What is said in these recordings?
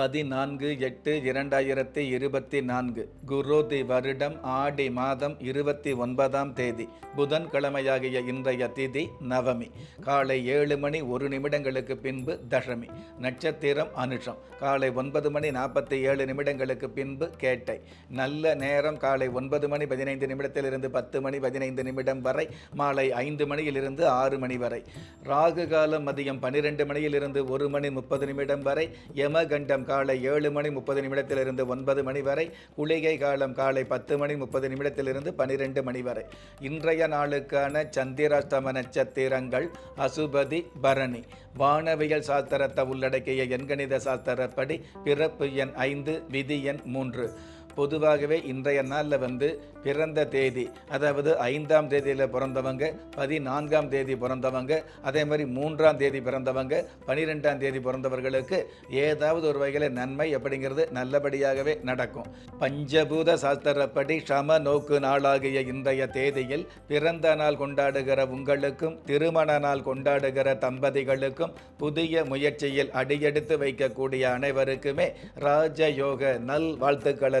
பதினான்கு எட்டு இரண்டாயிரத்தி இருபத்தி நான்கு. குரோதி வருடம் ஆடி மாதம் இருபத்தி ஒன்பதாம் தேதி. புதன்கிழமையாகிய இன்றைய திதி நவமி. காலை ஏழு மணி ஒரு நிமிடங்களுக்கு பின்பு தசமி. நட்சத்திரம் அனுஷம். காலை ஒன்பது மணி நாற்பத்தி ஏழு நிமிடங்களுக்கு பின்பு கேட்டை. நல்ல நேரம் காலை ஒன்பது மணி பதினைந்து நிமிடத்திலிருந்து பத்து மணி பதினைந்து நிமிடம் வரை மாலை ஐந்து மணியிலிருந்து ஆறு மணி வரை. ராகு காலம் மதியம் பன்னிரெண்டு மணியிலிருந்து ஒரு மணி முப்பது நிமிடம் வரை யமகண்டம் காலை ஏழு மணி முப்பது நிமிடத்திலிருந்து ஒன்பது மணி வரை குளிகை காலம் காலை பத்து மணி முப்பது நிமிடத்திலிருந்து பனிரெண்டு மணி வரை. இன்றைய நாளுக்கான சந்திராஷ்டம நட்சத்திரங்கள் அசுபதி பரணி. வானவியல் சாஸ்திரத்தை உள்ளடக்கிய எண்கணித சாஸ்திரப்படி பிறப்பு எண் ஐந்து விதி எண் மூன்று. பொதுவாகவே இன்றைய நாளில் வந்து பிறந்த தேதி அதாவது ஐந்தாம் தேதியில் பிறந்தவங்க பதினான்காம் தேதி பிறந்தவங்க அதே மாதிரி மூன்றாம் தேதி பிறந்தவங்க பனிரெண்டாம் தேதி பிறந்தவர்களுக்கு ஏதாவது ஒரு வகையில் நன்மை அப்படிங்கிறது நல்லபடியாகவே நடக்கும். பஞ்சபூத சாஸ்திரப்படி சம நோக்கு நாளாகிய இன்றைய தேதியில் பிறந்த நாள் கொண்டாடுகிற உங்களுக்கும் திருமண நாள் கொண்டாடுகிற தம்பதிகளுக்கும் புதிய முயற்சியில் அடியெடுத்து வைக்கக்கூடிய அனைவருக்குமே ராஜயோக நல் வாழ்த்துக்களை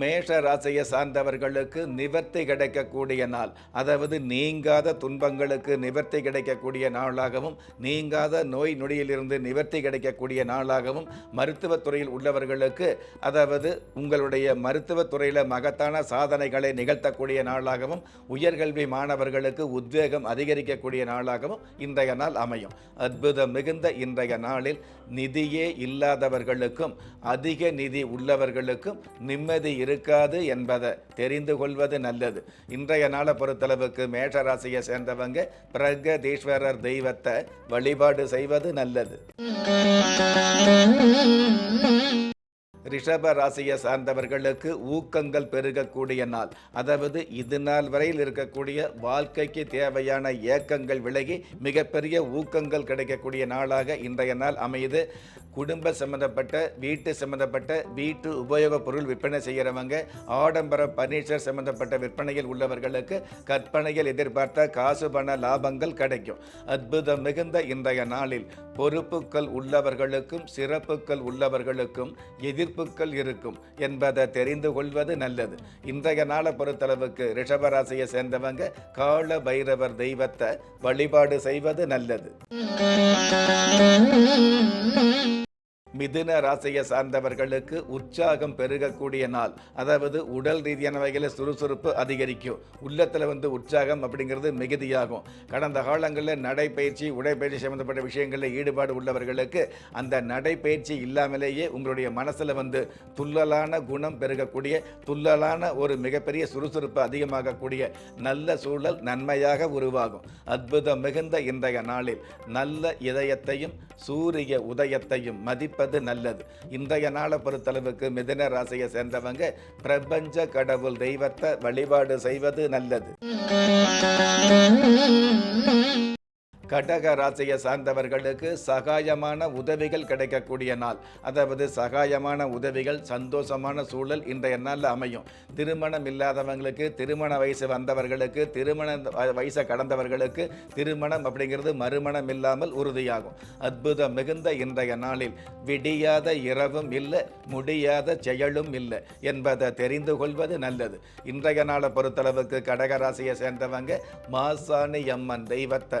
மேஷ ராசியை சார்ந்தவர்களுக்கு நிவர்த்தி கிடைக்கக்கூடிய நாள். அதாவது நீங்காத துன்பங்களுக்கு நிவர்த்தி கிடைக்கக்கூடிய நாளாகவும் நீங்காத நோய் நொடியிலிருந்து நிவர்த்தி கிடைக்கக்கூடிய நாளாகவும் மருத்துவத்துறையில் உள்ளவர்களுக்கு அதாவது உங்களுடைய மருத்துவத்துறையில் மகத்தான சாதனைகளை நிகழ்த்தக்கூடிய நாளாகவும் உயர்கல்வி மாணவர்களுக்கு உத்வேகம் அதிகரிக்கக்கூடிய நாளாகவும் இன்றைய நாள் அமையும். அற்புதம் மிகுந்த இன்றைய நாளில் நிதியே இல்லாதவர்களுக்கும் அதிக நிதி உள்ளவர்களுக்கும் நிம்மதி இருக்காது என்பதை தெரிந்து கொள்வது நல்லது. இன்றைய நாளை பொறுத்தளவுக்கு மேஷராசியை சேர்ந்தவங்க பிரகதீஸ்வரர் தெய்வத்தை வழிபாடு செய்வது நல்லது. ரிஷப ராசியை சார்ந்தவர்களுக்கு ஊக்கங்கள் பெருகக்கூடிய நாள். அதாவது இது நாள் வரையில் இருக்கக்கூடிய வாழ்க்கைக்கு தேவையான ஏக்கங்கள் விலகி மிகப்பெரிய ஊக்கங்கள் கிடைக்கக்கூடிய நாளாக இன்றைய நாள் அமையுது. குடும்ப சம்மந்தப்பட்ட வீட்டு சம்மந்தப்பட்ட வீட்டு உபயோகப் பொருள் விற்பனை செய்கிறவங்க ஆடம்பர பர்னிச்சர் சம்மந்தப்பட்ட விற்பனையில் உள்ளவர்களுக்கு கற்பனையில் எதிர்பார்த்த காசு பண லாபங்கள் கிடைக்கும். அற்புதம் மிகுந்த இன்றைய நாளில் பொறுப்புகள் உள்ளவர்களுக்கும் சிறப்புகள் உள்ளவர்களுக்கும் எதிர்ப்புகள் இருக்கும் என்பதை தெரிந்து கொள்வது நல்லது. இன்றைய நாளை பொறுத்தளவுக்கு ரிஷபராசியை சேர்ந்தவங்க கால பைரவர் தெய்வத்தை வழிபாடு செய்வது நல்லது. மிதுன ராசியை சார்ந்தவர்களுக்கு உற்சாகம் பெருகக்கூடிய நாள். அதாவது உடல் ரீதியான வகையில் சுறுசுறுப்பு அதிகரிக்கும். உள்ளத்தில் வந்து உற்சாகம் அப்படிங்கிறது மிகுதியாகும். கடந்த காலங்களில் நடைப்பயிற்சி உடைப்பயிற்சி சம்பந்தப்பட்ட விஷயங்களில் ஈடுபாடு உள்ளவர்களுக்கு அந்த நடைப்பயிற்சி இல்லாமலேயே உங்களுடைய மனசில் வந்து துள்ளலான குணம் பெருகக்கூடிய துள்ளலான ஒரு மிகப்பெரிய சுறுசுறுப்பு அதிகமாகக்கூடிய நல்ல சூழல் நன்மையாக உருவாகும். அற்புதம் மிகுந்த இன்றைய நாளில் நல்ல இதயத்தையும் சூரிய உதயத்தையும் மதிப்பது நல்லது. இன்றைய நாளை பொறுத்தளவுக்கு மிதன ராசியை சேர்ந்தவங்க பிரபஞ்ச கடவுள் தெய்வத்தை வழிபாடு செய்வது நல்லது. கடக ராசியை சார்ந்தவர்களுக்கு சகாயமான உதவிகள் கிடைக்கக்கூடிய நாள். அதாவது சகாயமான உதவிகள் சந்தோஷமான சூழல் இன்றைய நாளில் அமையும். திருமணம் இல்லாதவங்களுக்கு திருமண வயசு வந்தவர்களுக்கு திருமண வயசை கடந்தவர்களுக்கு திருமணம் அப்படிங்கிறது மறுமணம் இல்லாமல் உறுதியாகும். அற்புதம் மிகுந்த இன்றைய நாளில் விடியாத இரவும் இல்லை முடியாத செயலும் இல்லை என்பதை தெரிந்து கொள்வது நல்லது. இன்றைய நாளை பொறுத்தளவுக்கு கடக ராசியை சேர்ந்தவங்க மாசாணி அம்மன் தெய்வத்தை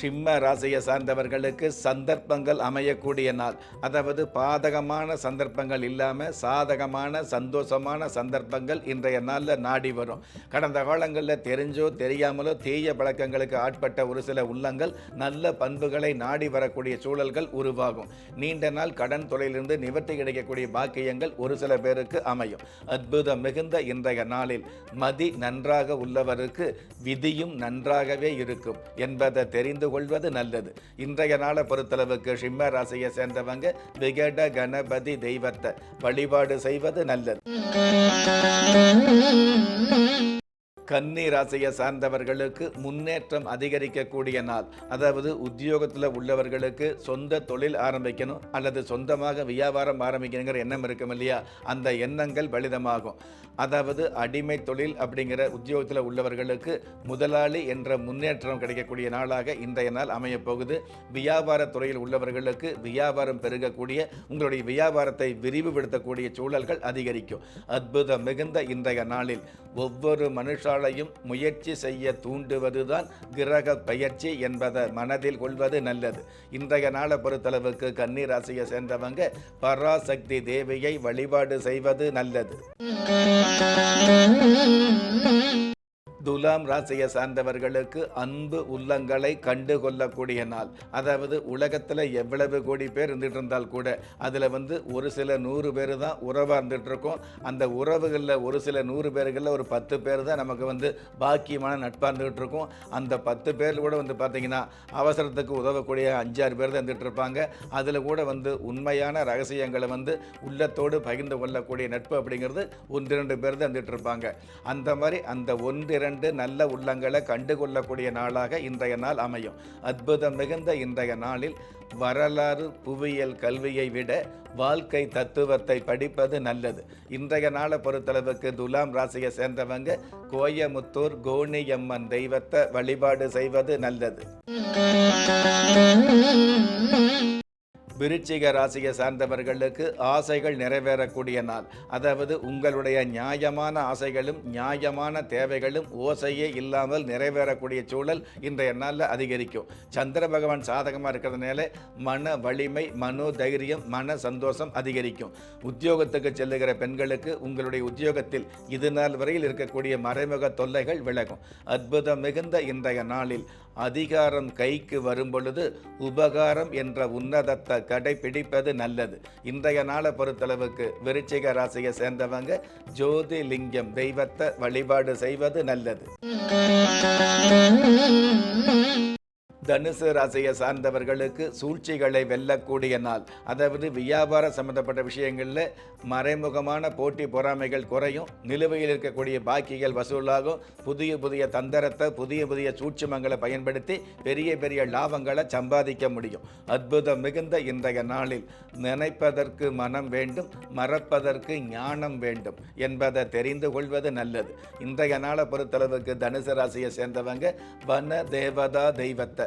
சிம்ம ராசியை சார்ந்தவர்களுக்கு சந்தர்ப்பங்கள் அமையக்கூடிய நாள். அதாவது பாதகமான சந்தர்ப்பங்கள் இல்லாமல் சாதகமான சந்தோஷமான சந்தர்ப்பங்கள் இன்றைய நாளில் நாடி வரும். கடந்த காலங்களில் தெரிஞ்சோ தெரியாமலோ தீய பழக்கங்களுக்கு ஆட்பட்ட ஒரு சில உள்ளங்கள் நல்ல பண்புகளை நாடி வரக்கூடிய சூழல்கள் உருவாகும். நீண்ட நாள் கடன் தொலையிலிருந்து நிவர்த்தி கிடைக்கக்கூடிய பாக்கியங்கள் ஒரு சில பேருக்கு அமையும். அற்புதம் மிகுந்த இன்றைய நாளில் மதி நன்றாக உள்ளவருக்கு விதியும் நன்றாகவே இருக்கும் என்பதை தெரிந்து கொள்வது நல்லது. இன்றைய நாளை பொறுத்தளவுக்கு சிம்ம ராசியை சேர்ந்தவங்க விகட கணபதி தெய்வத்தை வழிபாடு செய்வது நல்லது. கன்னி ராசியை சார்ந்தவர்களுக்கு முன்னேற்றம் அதிகரிக்கக்கூடிய நாள். அதாவது உத்தியோகத்தில் உள்ளவர்களுக்கு சொந்த தொழில் ஆரம்பிக்கணும் அல்லது சொந்தமாக வியாபாரம் ஆரம்பிக்கணுங்கிற எண்ணம் இருக்கும் இல்லையா? அந்த எண்ணங்கள் பலிதமாகும் அதாவது அடிமை தொழில் அப்படிங்கிற உத்தியோகத்தில் உள்ளவர்களுக்கு முதலாளி என்ற முன்னேற்றம் கிடைக்கக்கூடிய நாளாக இன்றைய நாள் அமையப்போகுது. வியாபார துறையில் உள்ளவர்களுக்கு வியாபாரம் பெருகக்கூடிய உங்களுடைய வியாபாரத்தை விரிவுபடுத்தக்கூடிய சூழல்கள் அதிகரிக்கும். அற்புதம் மிகுந்த இன்றைய நாளில். ஒவ்வொரு மனுஷாலையும் முயற்சி செய்ய தூண்டுவதுதான் கிரக பயிற்சி என்பதை மனதில் கொள்வது நல்லது. இன்றைய நாளை பொறுத்தளவுக்கு கன்னி ராசியை சேர்ந்தவங்க பராசக்தி தேவியை வழிபாடு செய்வது நல்லது. துலாம் ராசியை சார்ந்தவர்களுக்கு அன்பு உள்ளங்களை கண்டு கொள்ளக்கூடிய நாள். அதாவது உலகத்தில் எவ்வளவு கோடி பேர் இருந்துட்டு இருந்தால் கூட அதில் வந்து ஒரு சில நூறு பேர் தான் உறவாக இருந்துட்டு இருக்கோம். அந்த உறவுகளில் ஒரு சில நூறு பேர்களில் ஒரு பத்து பேர் தான் நமக்கு வந்து பாக்கியமான நட்பாக இருந்துகிட்டு இருக்கோம். அந்த பத்து பேர் கூட வந்து பார்த்தீங்கன்னா அவசரத்துக்கு உதவக்கூடிய அஞ்சாறு பேர் தான் இருந்துட்டு இருப்பாங்க. அதில் கூட வந்து உண்மையான ரகசியங்களை வந்து உள்ளத்தோடு பகிர்ந்து கொள்ளக்கூடிய நட்பு அப்படிங்கிறது ஒன்று ரெண்டு பேர் தான் இருந்துட்டு இருப்பாங்க. அந்த மாதிரி அந்த கண்டு நல்ல உள்ளங்களை கண்டுகொள்ளக்கூடிய நாளாக இன்றைய நாள் அமையும். அற்புதம் மிகுந்த இன்றைய நாளில் வரலாறு புவியியல் கல்வியை விட வாழ்க்கை தத்துவத்தை படிப்பது நல்லது. இன்றைய நாளை பொறுத்தளவுக்கு துலாம் ராசியை சேர்ந்தவங்க கோயமுத்தூர் கோணியம்மன் தெய்வத்தை வழிபாடு செய்வது நல்லது. விருச்சிக ராசியை சார்ந்தவர்களுக்கு ஆசைகள் நிறைவேறக்கூடிய நாள். அதாவது உங்களுடைய நியாயமான ஆசைகளும் நியாயமான தேவைகளும் ஓசையே இல்லாமல் நிறைவேறக்கூடிய சூழல் இன்றைய நாளில் அதிகரிக்கும். சந்திர பகவான் சாதகமாக இருக்கிறதுனால மன வலிமை மனோ தைரியம் மன சந்தோஷம் அதிகரிக்கும். உத்தியோகத்துக்கு செல்லுகிற பெண்களுக்கு உங்களுடைய உத்தியோகத்தில் இது நாள் வரையில் இருக்கக்கூடிய மறைமுக தொல்லைகள் விலகும். அற்புதம் மிகுந்த இன்றைய நாளில் அதிகாரம் கைக்கு வரும் பொழுது உபகாரம் என்ற உன்னதத்தை கடைபிடிப்பது நல்லது. இன்றைய நாளை பொறுத்தளவுக்கு விருச்சிக ராசியை சேர்ந்தவங்க ஜோதிலிங்கம் தெய்வத்தை வழிபாடு செய்வது நல்லது. தனுசு ராசியை சார்ந்தவர்களுக்கு சூழ்ச்சிகளை வெல்லக்கூடிய நாள். அதாவது வியாபார சம்பந்தப்பட்ட விஷயங்களில் மறைமுகமான போட்டி பொறாமைகள் குறையும். நிலுவையில் இருக்கக்கூடிய பாக்கிகள் வசூலாகும். புதிய புதிய தந்திரத்தை புதிய புதிய சூட்சுமங்களை பயன்படுத்தி பெரிய பெரிய லாபங்களை சம்பாதிக்க முடியும். அற்புதம் மிகுந்த இன்றைய நாளில் நினைப்பதற்கு மனம் வேண்டும் மறப்பதற்கு ஞானம் வேண்டும் என்பதை தெரிந்து கொள்வது நல்லது. இன்றைய நாளை பொறுத்தளவுக்கு தனுசு ராசியை சேர்ந்தவங்க வன தேவதா தெய்வத்தை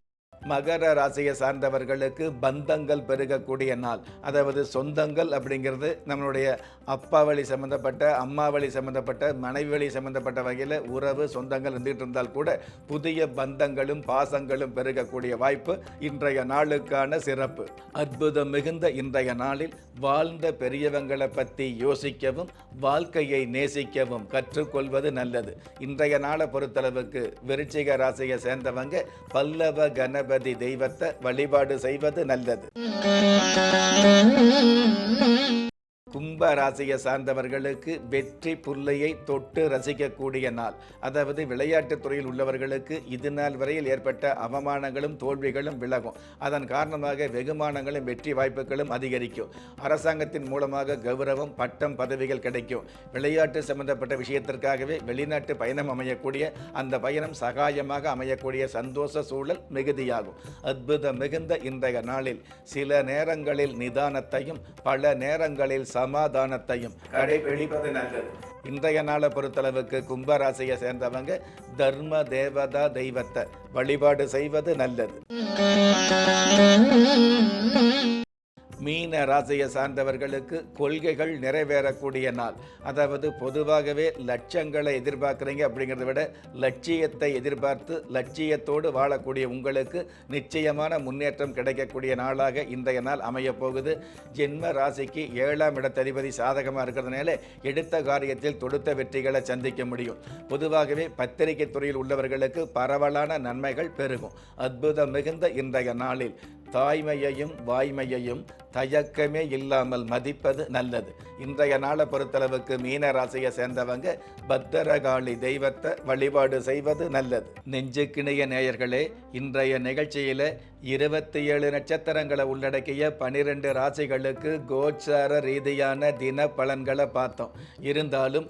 மகர ராசியை சார்ந்தவர்களுக்கு பந்தங்கள் பெருகக்கூடிய நாள். அதாவது சொந்தங்கள் அப்படிங்கிறது நம்மளுடைய அப்பா வழி சம்மந்தப்பட்ட அம்மா வழி சம்மந்தப்பட்ட மனைவி வழி சம்மந்தப்பட்ட வகையில் உறவு சொந்தங்கள் இருந்துகிட்டு இருந்தால் கூட புதிய பந்தங்களும் பாசங்களும் பெருகக்கூடிய வாய்ப்பு இன்றைய நாளுக்கான சிறப்பு. அற்புதம் மிகுந்த இன்றைய நாளில் வாழ்ந்த பெரியவங்களை பற்றி யோசிக்கவும் வாழ்க்கையை நேசிக்கவும் கற்றுக்கொள்வது நல்லது. இன்றைய நாளை பொறுத்தளவுக்கு விருச்சிக ராசியை சேர்ந்தவங்க பல்லவ கணபதி தெய்வத்தை வழிபாடு செய்வது நல்லது. கும்ப ராசியை சார்ந்தவர்களுக்கு வெற்றி புள்ளையை தொட்டு ரசிக்கக்கூடிய நாள். அதாவது விளையாட்டுத் துறையில் உள்ளவர்களுக்கு இது நாள் வரையில் ஏற்பட்ட அவமானங்களும் தோல்விகளும் விலகும். அதன் காரணமாக வெகுமானங்களும் வெற்றி வாய்ப்புகளும் அதிகரிக்கும். அரசாங்கத்தின் மூலமாக கௌரவம் பட்டம் பதவிகள் கிடைக்கும். விளையாட்டு சம்பந்தப்பட்ட விஷயத்திற்காகவே வெளிநாட்டு பயணம் அமையக்கூடிய அந்த பயணம் சகாயமாக அமையக்கூடிய சந்தோஷ சூழல் மிகுதியாகும். அற்புதம் மிகுந்த இன்றைய நாளில் சில நேரங்களில் நிதானத்தையும் பல நேரங்களில் சமாதானத்தையும் கடைபிடிப்பது நல்லது. இன்றைய நாளை பொறுத்தளவுக்கு கும்பராசியை சேர்ந்தவங்க தர்ம தேவதா தெய்வத்தை வழிபாடு செய்வது நல்லது. மீன ராசியை சார்ந்தவர்களுக்கு கொள்கைகள் நிறைவேறக்கூடிய நாள். அதாவது பொதுவாகவே லட்சங்களை எதிர்பார்க்குறீங்க அப்படிங்கிறத விட லட்சியத்தை எதிர்பார்த்து லட்சியத்தோடு வாழக்கூடிய உங்களுக்கு நிச்சயமான முன்னேற்றம் கிடைக்கக்கூடிய நாளாக இன்றைய நாள் அமையப் போகுது. ஜென்ம ராசிக்கு ஏழாம் இடத்ததிபதி சாதகமாக இருக்கிறதுனால எடுத்த காரியத்தில் தொடுத்த வெற்றிகளை சந்திக்க முடியும். பொதுவாகவே பத்திரிகை துறையில் உள்ளவர்களுக்கு பரவலான நன்மைகள் பெருகும். அற்புதம் மிகுந்த இன்றைய நாளில். தாய்மையையும் வாய்மையையும் தயக்கமே இல்லாமல் மதிப்பது நல்லது. இன்றைய நாளை பொறுத்தளவுக்கு மீன ராசியை சேர்ந்தவங்க பத்திரகாளி தெய்வத்தை வழிபாடு செய்வது நல்லது. நெஞ்சுக்கிணைய நேயர்களே இன்றைய நிகழ்ச்சியில் இருபத்தி ஏழு நட்சத்திரங்களை உள்ளடக்கிய பனிரெண்டு ராசிகளுக்கு கோச்சார ரீதியான தின பலன்களை பார்த்தோம். இருந்தாலும்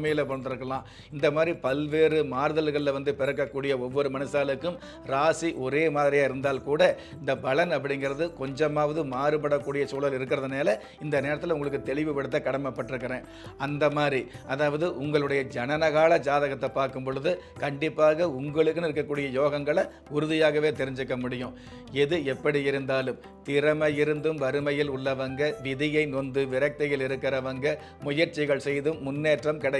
நவமியில் பிறந்திருக்கலாம் இந்த மாதிரி பல்வேறு மாறுதல்களில் வந்து பிறக்கக்கூடிய ஒவ்வொரு மனுஷாலுக்கும் ராசி ஒரே மாதிரியாக இருந்தால் கூட இந்த பலன் அப்படிங்கிறது கொஞ்சமாவது மாறுபடக்கூடிய சூழல் இருக்கிறதுனால இந்த நேரத்தில் உங்களுக்கு தெளிவுபடுத்த கடமைப்பட்டிருக்கிறேன். அந்த மாதிரி அதாவது உங்களுடைய ஜனனகால ஜாதகத்தை பார்க்கும் பொழுது கண்டிப்பாக உங்களுக்குன்னு இருக்கக்கூடிய யோகங்களை உறுதியாகவே தெரிஞ்சுக்க முடியும். எது எப்படி இருந்தாலும் திறமை இருந்தும் வறுமையில் உள்ளவங்க விதியை நொந்து விரக்தியில் இருக்கிறவங்க முயற்சிகள் செய்தும் முன்னேற்றம்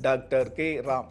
டாக்டர் கே ராம்